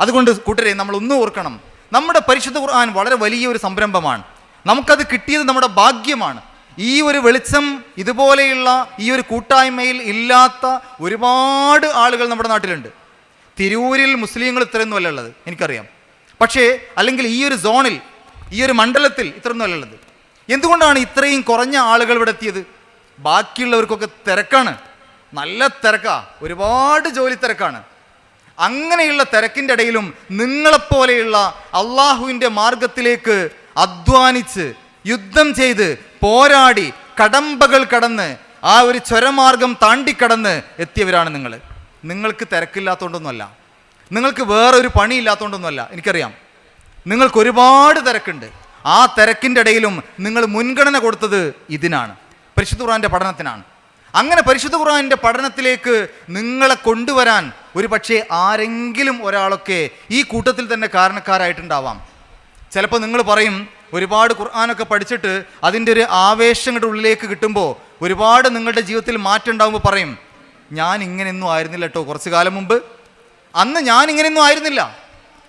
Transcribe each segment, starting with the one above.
അതുകൊണ്ട് കൂട്ടരെ നമ്മൾ ഒന്നും ഓർക്കണം. നമ്മുടെ പരിശുദ്ധ ഖുർആൻ വളരെ വലിയ ഒരു സംരംഭമാണ്. നമുക്കത് കിട്ടിയത് നമ്മുടെ ഭാഗ്യമാണ്. ഈ ഒരു വെളിച്ചം ഇതുപോലെയുള്ള ഈ ഒരു കൂട്ടായ്മയിൽ ഇല്ലാത്ത ഒരുപാട് ആളുകൾ നമ്മുടെ നാട്ടിലുണ്ട്. തിരൂരിൽ മുസ്ലിങ്ങൾ ഇത്രയൊന്നുമല്ല ഉള്ളത് എനിക്കറിയാം. പക്ഷേ അല്ലെങ്കിൽ ഈ ഒരു സോണിൽ ഈ ഒരു മണ്ഡലത്തിൽ ഇത്രയൊന്നുമല്ല ഉള്ളത്. എന്തുകൊണ്ടാണ് ഇത്രയും കുറഞ്ഞ ആളുകൾ ഇവിടെ എത്തിയത്? ബാക്കിയുള്ളവർക്കൊക്കെ തിരക്കാണ്. നല്ല തിരക്കാണ് ഒരുപാട് ജോലി തിരക്കാണ് അങ്ങനെയുള്ള തിരക്കിന്റെ ഇടയിലും നിങ്ങളെപ്പോലെയുള്ള അള്ളാഹുവിന്റെ മാർഗത്തിലേക്ക് അധ്വാനിച്ച് യുദ്ധം ചെയ്ത് പോരാടി കടമ്പകൾ കടന്ന് ആ ഒരു ചുരമാർഗം താണ്ടിക്കടന്ന് എത്തിയവരാണ് നിങ്ങൾ. നിങ്ങൾക്ക് തിരക്കില്ലാത്തതുകൊണ്ടൊന്നുമല്ല നിങ്ങൾക്ക് വേറൊരു പണിയില്ലാത്തതുകൊണ്ടൊന്നുമല്ല എനിക്കറിയാം. നിങ്ങൾക്ക് ഒരുപാട് തിരക്കുണ്ട്. ആ തിരക്കിന്റെ ഇടയിലും നിങ്ങൾ മുൻഗണന കൊടുത്തത് ഇതിനാണ്. പരിശുദ്ധ ഖുറാന്റെ പഠനത്തിനാണ്. അങ്ങനെ പരിശുദ്ധ ഖുർആാനിന്റെ പഠനത്തിലേക്ക് നിങ്ങളെ കൊണ്ടുവരാൻ ഒരു പക്ഷേ ആരെങ്കിലും ഒരാളൊക്കെ ഈ കൂട്ടത്തിൽ തന്നെ കാരണക്കാരായിട്ടുണ്ടാവാം. ചിലപ്പോൾ നിങ്ങൾ പറയും ഒരുപാട് ഖുർആാനൊക്കെ പഠിച്ചിട്ട് അതിന്റെ ഒരു ആവേശങ്ങളുടെ ഉള്ളിലേക്ക് കിട്ടുമ്പോൾ ഒരുപാട് നിങ്ങളുടെ ജീവിതത്തിൽ മാറ്റം ഉണ്ടാകുമ്പോൾ പറയും ഞാൻ ഇങ്ങനെയൊന്നും ആയിരുന്നില്ല കേട്ടോ കുറച്ച് കാലം മുമ്പ്. അന്ന് ഞാൻ ഇങ്ങനെയൊന്നും ആയിരുന്നില്ല.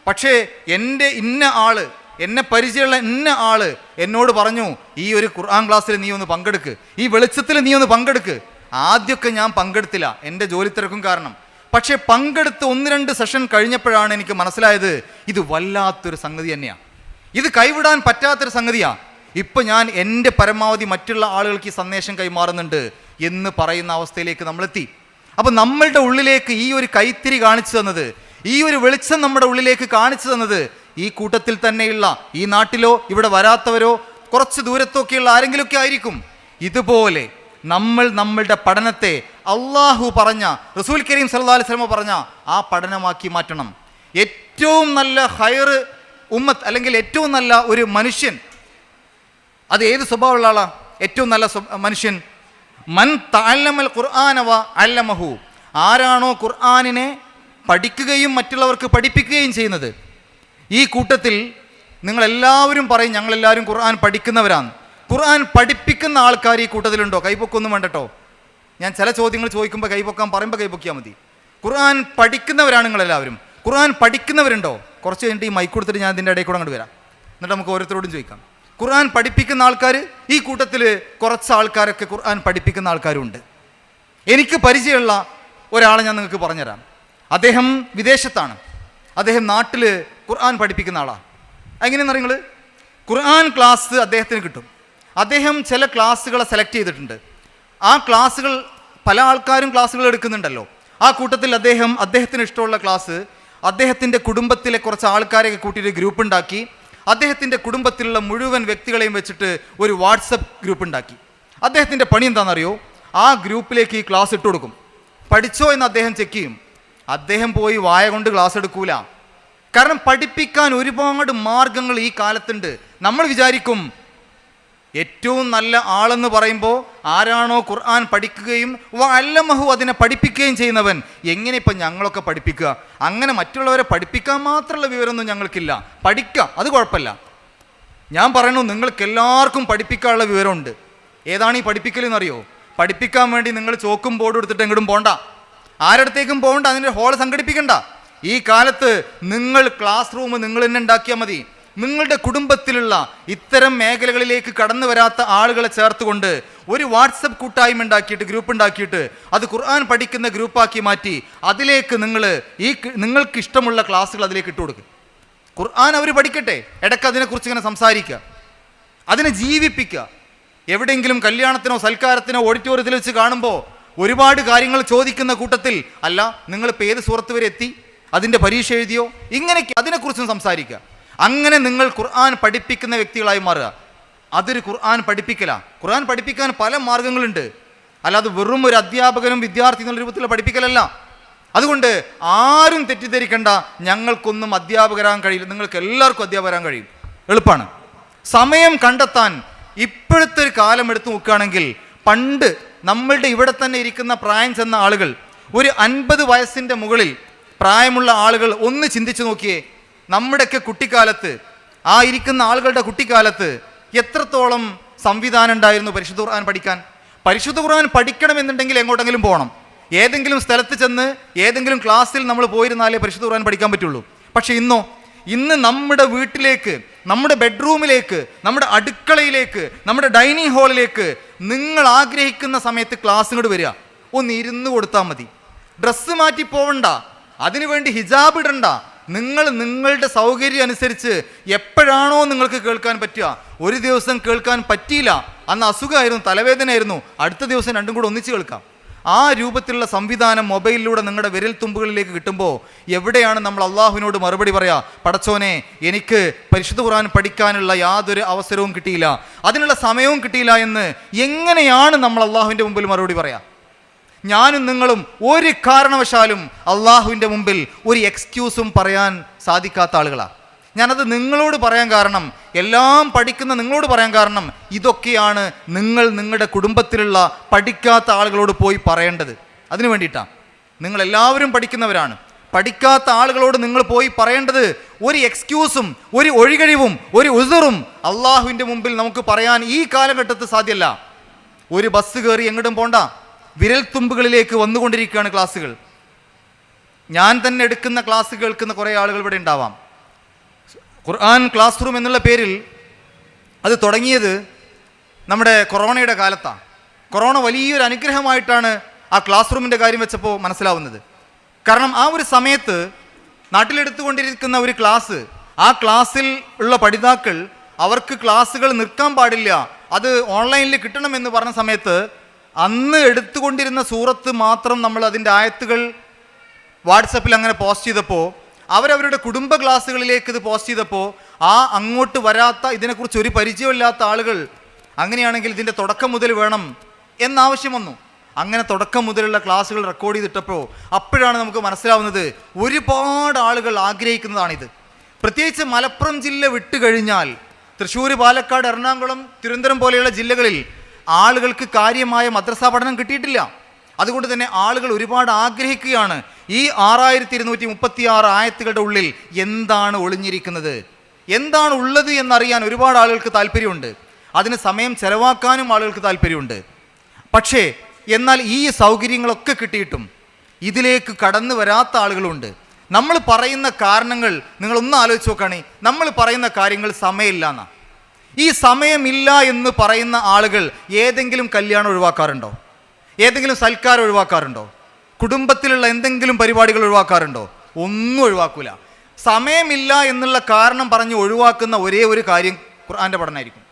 പക്ഷേ എന്റെ ഇന്ന ആൾ എന്നെ പരിചയമുള്ള ഇന്ന ആൾ എന്നോട് പറഞ്ഞു ഈ ഒരു ഖുർആൻ ക്ലാസ്സിൽ നീ ഒന്ന് പങ്കെടുക്ക്. ഈ വെളിച്ചത്തിൽ നീ ഒന്ന് പങ്കെടുക്ക്. ആദ്യമൊക്കെ ഞാൻ പങ്കെടുത്തില്ല എന്റെ ജോലി തിരക്കും കാരണം. പക്ഷേ പങ്കെടുത്ത് ഒന്ന് രണ്ട് സെഷൻ കഴിഞ്ഞപ്പോഴാണ് എനിക്ക് മനസ്സിലായത് ഇത് വല്ലാത്തൊരു സംഗതി തന്നെയാണ് ഇത് കൈവിടാൻ പറ്റാത്തൊരു സംഗതിയാണ് ഇപ്പം ഞാൻ എന്റെ പരമാവധി മറ്റുള്ള ആളുകൾക്ക് ഈ സന്ദേശം കൈമാറുന്നുണ്ട് എന്ന് പറയുന്ന അവസ്ഥയിലേക്ക് നമ്മളെത്തി. അപ്പം നമ്മളുടെ ഉള്ളിലേക്ക് ഈ ഒരു കൈത്തിരി കാണിച്ചു തന്നത് ഈ ഒരു വെളിച്ചം നമ്മുടെ ഉള്ളിലേക്ക് കാണിച്ചു തന്നത് ഈ കൂട്ടത്തിൽ തന്നെയുള്ള ഈ നാട്ടിലോ ഇവിടെ വരാത്തവരോ കുറച്ച് ദൂരത്തൊക്കെയുള്ള ആരെങ്കിലുമൊക്കെ ആയിരിക്കും. ഇതുപോലെ നമ്മൾ നമ്മളുടെ പഠനത്തെ അള്ളാഹു പറഞ്ഞ റസൂൽ കരീം സല്ലാ അലൈഹി വസല്ലം പറഞ്ഞ ആ പഠനമാക്കി മാറ്റണം. ഏറ്റവും നല്ല ഹയർ ഉമ്മത്ത് അല്ലെങ്കിൽ ഏറ്റവും നല്ല ഒരു മനുഷ്യൻ അത് ഏത് സ്വഭാവമുള്ള ആളാ? ഏറ്റവും നല്ല മനുഷ്യൻ. മൻ താലമൽ ഖുർആാനവ അല്ലമഹു. ആരാണോ ഖുർആാനിനെ പഠിക്കുകയും മറ്റുള്ളവർക്ക് പഠിപ്പിക്കുകയും ചെയ്യുന്നത്? ഈ കൂട്ടത്തിൽ നിങ്ങളെല്ലാവരും പറയും ഞങ്ങളെല്ലാവരും ഖുർആൻ പഠിക്കുന്നവരാണ്. ഖുർആൻ പഠിപ്പിക്കുന്ന ആൾക്കാർ ഈ കൂട്ടത്തിലുണ്ടോ? കൈപ്പൊക്കൊന്നും വേണ്ടട്ടോ. ഞാൻ ചില ചോദ്യങ്ങൾ ചോദിക്കുമ്പോൾ കൈപ്പൊക്കാൻ പറയുമ്പോൾ കൈപ്പൊക്കിയാൽ മതി. ഖുർആൻ പഠിക്കുന്നവരാണ് നിങ്ങളെല്ലാവരും. ഖുർആൻ പഠിക്കുന്നവരുണ്ടോ? കുറച്ച് കഴിഞ്ഞിട്ട് ഈ മൈക്ക് കൊടുത്തിട്ട് ഞാൻ ഇതിന്റെ ഇടയിൽ കൂടെ അങ്ങോട്ട് വരാം. എന്നിട്ട് നമുക്ക് ഓരോരുത്തരോടും ചോദിക്കാം. ഖുർആൻ പഠിപ്പിക്കുന്ന ആൾക്കാർ ഈ കൂട്ടത്തിൽ കുറച്ച് ആൾക്കാരൊക്കെ ഖുർആൻ പഠിപ്പിക്കുന്ന ആൾക്കാരുണ്ട്. എനിക്ക് പരിചയമുള്ള ഒരാളെ ഞാൻ നിങ്ങൾക്ക് പറഞ്ഞുതരാം. അദ്ദേഹം വിദേശത്താണ്. അദ്ദേഹം നാട്ടിൽ ഖുർആൻ പഠിപ്പിക്കുന്ന ആളാണ് എങ്ങനെയെന്ന് നിങ്ങൾ ഖുർആൻ ക്ലാസ് അദ്ദേഹത്തിന് കിട്ടും. അദ്ദേഹം ചില ക്ലാസ്സുകളെ സെലക്ട് ചെയ്തിട്ടുണ്ട്. ആ ക്ലാസ്സുകൾ പല ആൾക്കാരും ക്ലാസ്സുകൾ എടുക്കുന്നുണ്ടല്ലോ. ആ കൂട്ടത്തിൽ അദ്ദേഹം അദ്ദേഹത്തിന് ഇഷ്ടമുള്ള ക്ലാസ് അദ്ദേഹത്തിന്റെ കുടുംബത്തിലെ കുറച്ച് ആൾക്കാരെയൊക്കെ കൂട്ടിയിട്ട് ഗ്രൂപ്പ് ഉണ്ടാക്കി. അദ്ദേഹത്തിന്റെ കുടുംബത്തിലുള്ള മുഴുവൻ വ്യക്തികളെയും വെച്ചിട്ട് ഒരു വാട്സപ്പ് ഗ്രൂപ്പ് ഉണ്ടാക്കി. അദ്ദേഹത്തിന്റെ പണി എന്താണെന്നറിയോ? ആ ഗ്രൂപ്പിലേക്ക് ഈ ക്ലാസ് ഇട്ട് കൊടുക്കും. പഠിച്ചോ എന്ന് അദ്ദേഹം ചെക്ക് ചെയ്യും. അദ്ദേഹം പോയി വായ കൊണ്ട് ക്ലാസ് എടുക്കൂല. കാരണം പഠിപ്പിക്കാൻ ഒരുപാട് മാർഗങ്ങൾ ഈ കാലത്തുണ്ട്. നമ്മൾ വിചാരിക്കും ഏറ്റവും നല്ല ആളെന്ന് പറയുമ്പോൾ ആരാണോ ഖുർആൻ പഠിക്കുകയും അല്ലമഹു അതിനെ പഠിപ്പിക്കുകയും ചെയ്യുന്നവൻ. എങ്ങനെ ഇപ്പം ഞങ്ങളൊക്കെ പഠിപ്പിക്കുക? അങ്ങനെ മറ്റുള്ളവരെ പഠിപ്പിക്കാൻ മാത്രമുള്ള വിവരമൊന്നും ഞങ്ങൾക്കില്ല. പഠിക്കുക അത് കുഴപ്പമില്ല. ഞാൻ പറയണു നിങ്ങൾക്ക് എല്ലാവർക്കും പഠിപ്പിക്കാനുള്ള വിവരമുണ്ട്. ഏതാണ് ഈ പഠിപ്പിക്കൽ എന്നറിയോ പഠിപ്പിക്കാൻ വേണ്ടി നിങ്ങൾ ചോക്കും ബോർഡ് എടുത്തിട്ട് എങ്ങോട്ടും പോണ്ട. ആരടുത്തേക്കും പോകണ്ട അതിന്റെ ഹോൾ സംഘടിപ്പിക്കണ്ട. ഈ കാലത്ത് നിങ്ങൾ ക്ലാസ് റൂം നിങ്ങൾ തന്നെ ഉണ്ടാക്കിയാൽ മതി. നിങ്ങളുടെ കുടുംബത്തിലുള്ള ഇത്തരം മേഖലകളിലേക്ക് കടന്നു വരാത്ത ആളുകളെ ചേർത്തുകൊണ്ട് ഒരു വാട്സപ്പ് കൂട്ടായ്മ ഉണ്ടാക്കിയിട്ട് ഗ്രൂപ്പ് ഉണ്ടാക്കിയിട്ട് അത് ഖുർആൻ പഠിക്കുന്ന ഗ്രൂപ്പാക്കി മാറ്റി അതിലേക്ക് നിങ്ങൾ ഈ നിങ്ങൾക്ക് ഇഷ്ടമുള്ള ക്ലാസ്സുകൾ അതിലേക്ക് ഇട്ട് കൊടുക്കും. ഖുർആൻ അവർ പഠിക്കട്ടെ. ഇടയ്ക്ക് അതിനെക്കുറിച്ച് ഇങ്ങനെ സംസാരിക്കുക. അതിനെ ജീവിപ്പിക്കുക. എവിടെയെങ്കിലും കല്യാണത്തിനോ സൽക്കാരത്തിനോ ഓഡിറ്റോറിയത്തിൽ വെച്ച് കാണുമ്പോൾ ഒരുപാട് കാര്യങ്ങൾ ചോദിക്കുന്ന കൂട്ടത്തിൽ അല്ല നിങ്ങളിപ്പോൾ ഏത് സുഹൃത്ത് വരെ എത്തി? അതിന്റെ പരീക്ഷ എഴുതിയോ? ഇങ്ങനെയൊക്കെ അതിനെക്കുറിച്ചും സംസാരിക്കുക. അങ്ങനെ നിങ്ങൾ ഖുർആൻ പഠിപ്പിക്കുന്ന വ്യക്തികളായി മാറുക. അതൊരു ഖുർആൻ പഠിപ്പിക്കല. ഖുർആൻ പഠിപ്പിക്കാൻ പല മാർഗങ്ങളുണ്ട്. അല്ലാതെ വെറും ഒരു അധ്യാപകനും വിദ്യാർത്ഥി എന്നുള്ള രൂപത്തിൽ പഠിപ്പിക്കലല്ല. അതുകൊണ്ട് ആരും തെറ്റിദ്ധരിക്കേണ്ട. ഞങ്ങൾക്കൊന്നും അധ്യാപകരാൻ കഴിയില്ല. നിങ്ങൾക്ക് എല്ലാവർക്കും അധ്യാപകരാൻ കഴിയും. എളുപ്പമാണ് സമയം കണ്ടെത്താൻ ഇപ്പോഴത്തെ ഒരു കാലം എടുത്തു നോക്കുകയാണെങ്കിൽ പണ്ട് നമ്മളുടെ ഇവിടെ തന്നെ ഇരിക്കുന്ന പ്രായം ചെന്ന ആളുകൾ ഒരു അൻപത് വയസ്സിന്റെ മുകളിൽ പ്രായമുള്ള ആളുകൾ ഒന്ന് ചിന്തിച്ചു നോക്കിയേ നമ്മുടെയൊക്കെ കുട്ടിക്കാലത്ത് ആ ഇരിക്കുന്ന ആളുകളുടെ കുട്ടിക്കാലത്ത് എത്രത്തോളം സംവിധാനം ഉണ്ടായിരുന്നു പരിശുദ്ധ ഖുർആൻ പഠിക്കാൻ? പരിശുദ്ധ ഖുർആൻ പഠിക്കണമെന്നുണ്ടെങ്കിൽ എങ്ങോട്ടെങ്കിലും പോകണം ഏതെങ്കിലും സ്ഥലത്ത് ചെന്ന് ഏതെങ്കിലും ക്ലാസ്സിൽ നമ്മൾ പോയിരുന്നാലേ പരിശുദ്ധ ഖുർആൻ പഠിക്കാൻ പറ്റുള്ളൂ. പക്ഷേ ഇന്നോ ഇന്ന് നമ്മുടെ വീട്ടിലേക്ക് നമ്മുടെ ബെഡ്റൂമിലേക്ക് നമ്മുടെ അടുക്കളയിലേക്ക് നമ്മുടെ ഡൈനിങ് ഹാളിലേക്ക് നിങ്ങൾ ആഗ്രഹിക്കുന്ന സമയത്ത് ക്ലാസ് ഇങ്ങോട്ട് വരിക. ഒന്ന് ഇരുന്ന് കൊടുത്താൽ മതി. ഡ്രസ്സ് മാറ്റി പോവണ്ട. അതിനുവേണ്ടി ഹിജാബ് ഇടണ്ട. നിങ്ങൾ നിങ്ങളുടെ സൗകര്യം അനുസരിച്ച് എപ്പോഴാണോ നിങ്ങൾക്ക് കേൾക്കാൻ പറ്റുക. ഒരു ദിവസം കേൾക്കാൻ പറ്റിയില്ല. അന്ന് അസുഖമായിരുന്നു തലവേദനയായിരുന്നു. അടുത്ത ദിവസം രണ്ടും കൂടെ ഒന്നിച്ച് കേൾക്കാം. ആ രൂപത്തിലുള്ള സംവിധാനം മൊബൈലിലൂടെ നിങ്ങളുടെ വിരൽ തുമ്പുകളിലേക്ക് കിട്ടുമ്പോൾ എവിടെയാണ് നമ്മൾ അള്ളാഹുവിനോട് മറുപടി പറയാ പടച്ചോനെ എനിക്ക് പരിശുദ്ധ ഖുർആൻ പഠിക്കാനുള്ള യാതൊരു അവസരവും കിട്ടിയില്ല. അതിനുള്ള സമയവും കിട്ടിയില്ല എന്ന് എങ്ങനെയാണ് നമ്മൾ അള്ളാഹുവിന്റെ മുമ്പിൽ മറുപടി പറയാ? ഞാനും നിങ്ങളും ഒരു കാരണവശാലും അള്ളാഹുവിന്റെ മുമ്പിൽ ഒരു എക്സ്ക്യൂസും പറയാൻ സാധിക്കാത്ത ആളുകളാണ് ഞാനത് നിങ്ങളോട് പറയാൻ കാരണം എല്ലാം പഠിക്കുന്ന നിങ്ങളോട് പറയാൻ കാരണം ഇതൊക്കെയാണ് നിങ്ങൾ നിങ്ങളുടെ കുടുംബത്തിലുള്ള പഠിക്കാത്ത ആളുകളോട് പോയി പറയേണ്ടത്. അതിനു വേണ്ടിയിട്ടാണ് നിങ്ങളെല്ലാവരും പഠിക്കുന്നവരാണ്. പഠിക്കാത്ത ആളുകളോട് നിങ്ങൾ പോയി പറയേണ്ടത് ഒരു എക്സ്ക്യൂസും ഒരു ഒഴികഴിവും ഒരു ഉസറും അള്ളാഹുവിന്റെ മുമ്പിൽ നമുക്ക് പറയാൻ ഈ കാലഘട്ടത്തിൽ സാധ്യമല്ല. ഒരു ബസ് കയറി എങ്ങോട്ടും പോണ്ട. വിരൽ തുമ്പുകളിലേക്ക് വന്നുകൊണ്ടിരിക്കുകയാണ് ക്ലാസ്സുകൾ ഞാൻ തന്നെ എടുക്കുന്ന ക്ലാസ് കേൾക്കുന്ന കുറേ ആളുകൾ ഇവിടെ ഉണ്ടാവാം. ഖുർആൻ ക്ലാസ് റൂം എന്നുള്ള പേരിൽ അത് തുടങ്ങിയത് നമ്മുടെ കൊറോണയുടെ കാലത്താണ് കൊറോണ വലിയൊരു അനുഗ്രഹമായിട്ടാണ് ആ ക്ലാസ് റൂമിന്റെ കാര്യം വെച്ചപ്പോൾ മനസ്സിലാവുന്നത്. കാരണം ആ ഒരു സമയത്ത് നാട്ടിലെടുത്തുകൊണ്ടിരിക്കുന്ന ഒരു ക്ലാസ് ആ ക്ലാസ്സിൽ ഉള്ള പഠിതാക്കൾ അവർക്ക് ക്ലാസ്സുകൾ നിൽക്കാൻ പാടില്ല. അത് ഓൺലൈനിൽ കിട്ടണം എന്ന് പറഞ്ഞ സമയത്ത് അന്ന് എടുത്തുകൊണ്ടിരുന്ന സൂറത്ത് മാത്രം നമ്മൾ അതിന്റെ ആയത്തുകൾ വാട്സപ്പിൽ അങ്ങനെ പോസ്റ്റ് ചെയ്തപ്പോൾ അവരവരുടെ കുടുംബ ക്ലാസ്സുകളിലേക്ക് ഇത് പോസ്റ്റ് ചെയ്തപ്പോൾ ആ അങ്ങോട്ട് വരാത്ത ഇതിനെക്കുറിച്ച് ഒരു പരിചയമില്ലാത്ത ആളുകൾ അങ്ങനെയാണെങ്കിൽ ഇതിന്റെ തുടക്കം മുതൽ വേണം എന്നാവശ്യം വന്നു. അങ്ങനെ തുടക്കം മുതലുള്ള ക്ലാസ്സുകൾ റെക്കോർഡ് ചെയ്തിട്ടപ്പോൾ അപ്പോഴാണ് നമുക്ക് മനസ്സിലാവുന്നത് ഒരുപാട് ആളുകൾ ആഗ്രഹിക്കുന്നതാണിത്. പ്രത്യേകിച്ച് മലപ്പുറം ജില്ല വിട്ടുകഴിഞ്ഞാൽ തൃശ്ശൂർ പാലക്കാട് എറണാകുളം തിരുവനന്തപുരം പോലെയുള്ള ജില്ലകളിൽ ആളുകൾക്ക് കാര്യമായ മദ്രസാ പഠനം കിട്ടിയിട്ടില്ല. അതുകൊണ്ട് തന്നെ ആളുകൾ ഒരുപാട് ആഗ്രഹിക്കുകയാണ് ഈ ആറായിരത്തി ഇരുന്നൂറ്റി മുപ്പത്തി ആറ് ആയത്തുകളുടെ ഉള്ളിൽ എന്താണ് ഒളിഞ്ഞിരിക്കുന്നത്? എന്താണ് ഉള്ളത് എന്നറിയാൻ ഒരുപാട് ആളുകൾക്ക് താല്പര്യമുണ്ട്. അതിന് സമയം ചെലവാക്കാനും ആളുകൾക്ക് താല്പര്യമുണ്ട്. പക്ഷേ എന്നാൽ ഈ സൗകര്യങ്ങളൊക്കെ കിട്ടിയിട്ടും ഇതിലേക്ക് കടന്നു വരാത്ത ആളുകളുണ്ട്. നമ്മൾ പറയുന്ന കാരണങ്ങൾ നിങ്ങളൊന്ന് ആലോചിച്ച് നോക്കുകയാണെങ്കിൽ നമ്മൾ പറയുന്ന കാര്യങ്ങൾ സമയമില്ല എന്നാ ഈ സമയമില്ല എന്ന് പറയുന്ന ആളുകൾ ഏതെങ്കിലും കല്യാണം ഒഴിവാക്കാറുണ്ടോ? ഏതെങ്കിലും സൽക്കാരം ഒഴിവാക്കാറുണ്ടോ? കുടുംബത്തിലുള്ള എന്തെങ്കിലും പരിപാടികൾ ഒഴിവാക്കാറുണ്ടോ? ഒന്നും ഒഴിവാക്കൂല. സമയമില്ല എന്നുള്ള കാരണം പറഞ്ഞ് ഒഴിവാക്കുന്ന ഒരേ ഒരു കാര്യം ഖുർആന്റെ പഠനമായിരിക്കും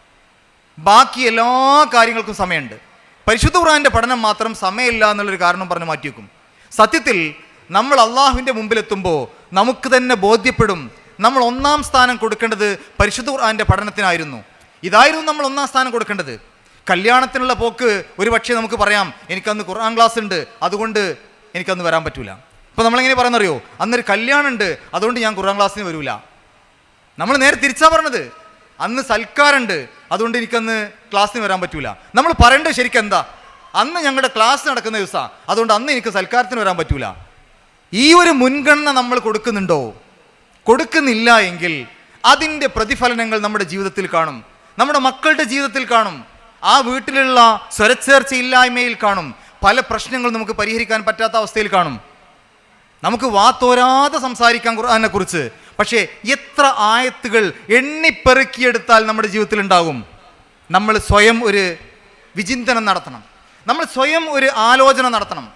ബാക്കി എല്ലാ കാര്യങ്ങൾക്കും സമയമുണ്ട്. പരിശുദ്ധ ഖുർആന്റെ പഠനം മാത്രം സമയമില്ല എന്നുള്ളൊരു കാരണം പറഞ്ഞ് മാറ്റിവെക്കും. സത്യത്തിൽ നമ്മൾ അള്ളാഹുവിന്റെ മുമ്പിലെത്തുമ്പോൾ നമുക്ക് തന്നെ ബോധ്യപ്പെടും നമ്മൾ ഒന്നാം സ്ഥാനം കൊടുക്കേണ്ടത് പരിശുദ്ധ ഖുർആന്റെ പഠനത്തിനായിരുന്നു. ഇതായിരുന്നു നമ്മൾ ഒന്നാം സ്ഥാനം കൊടുക്കേണ്ടത്. കല്യാണത്തിനുള്ള പോക്ക് ഒരു പക്ഷേ നമുക്ക് പറയാം എനിക്കന്ന് ഖുർആൻ ക്ലാസ് ഉണ്ട് അതുകൊണ്ട് എനിക്കന്ന് വരാൻ പറ്റൂല. ഇപ്പോൾ നമ്മളെങ്ങനെ പറയുന്നറിയോ? അന്നൊരു കല്യാണം ഉണ്ട് അതുകൊണ്ട് ഞാൻ ഖുർആൻ ക്ലാസ്സിന് വരില്ല നമ്മൾ നേരെ തിരിച്ചാ പറഞ്ഞത്. അന്ന് സൽക്കാരുണ്ട് അതുകൊണ്ട് എനിക്കന്ന് ക്ലാസ്സിന് വരാൻ പറ്റൂല. നമ്മൾ പറയേണ്ടത് ശരിക്കും എന്താ? അന്ന് ഞങ്ങളുടെ ക്ലാസ് നടക്കുന്ന ദിവസമാണ് അതുകൊണ്ട് അന്ന് എനിക്ക് സൽക്കാരത്തിന് വരാൻ പറ്റൂല. ഈ ഒരു മുൻഗണന നമ്മൾ കൊടുക്കുന്നുണ്ടോ? കൊടുക്കുന്നില്ല എങ്കിൽ അതിന്റെ പ്രതിഫലനങ്ങൾ നമ്മുടെ ജീവിതത്തിൽ കാണും. നമ്മുടെ മക്കളുടെ ജീവിതത്തിൽ കാണും. ആ വീട്ടിലുള്ള സ്വരച്ചേർച്ചയില്ലായ്മയിൽ കാണും. പല പ്രശ്നങ്ങളും നമുക്ക് പരിഹരിക്കാൻ പറ്റാത്ത അവസ്ഥയിൽ കാണും. നമുക്ക് വാത്തോരാതെ സംസാരിക്കാം ഖുർആനെ കുറിച്ച് പക്ഷേ എത്ര ആയത്തുകൾ എണ്ണിപ്പെറുക്കിയെടുത്താൽ നമ്മുടെ ജീവിതത്തിൽ ഉണ്ടാകും നമ്മൾ സ്വയം ഒരു വിചിന്തനം നടത്തണം. നമ്മൾ സ്വയം ഒരു ആലോചന നടത്തണം.